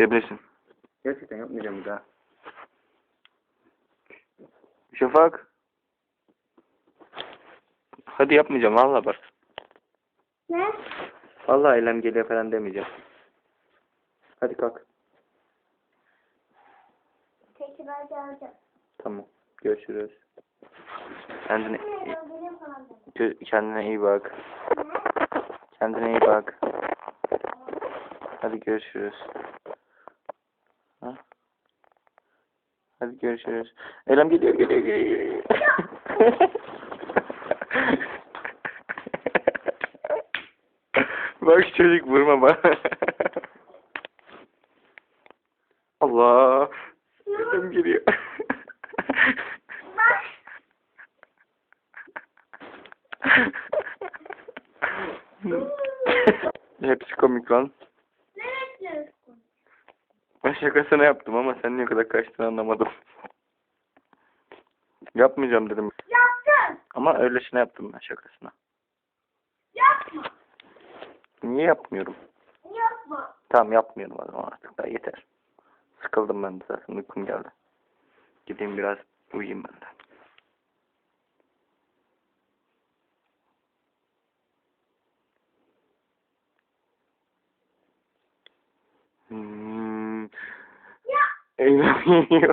Gidebilirsin. Gerçekten yapmayacağım bir daha. Şafak. Hadi yapmayacağım valla bak. Ne? Vallahi eylem geliyor falan demeyeceğim. Hadi kalk. Peki ben geleceğim. Tamam. Görüşürüz. Kendine gö- kendine iyi bak. Ne? Kendine iyi bak. Hadi görüşürüz. Hadi görüşürüz. Eylem geliyor geliyor geliyor. Bak çocuk vurma bana. Allah. Eylem geliyor. Bak. Hepsi komik lan. Ne? Ben şakasına yaptım ama sen niye kadar kaçtığını anlamadım. Yapmayacağım dedim. Yaptın. Ama öylesine yaptım ben şakasına. Yapma. Niye yapmıyorum? Yapma. Tamam yapmıyorum o zaman artık da yeter. Sıkıldım ben de zaten uykum geldi. Gideyim biraz uyuyayım ben de. এইগুলো নিয়ে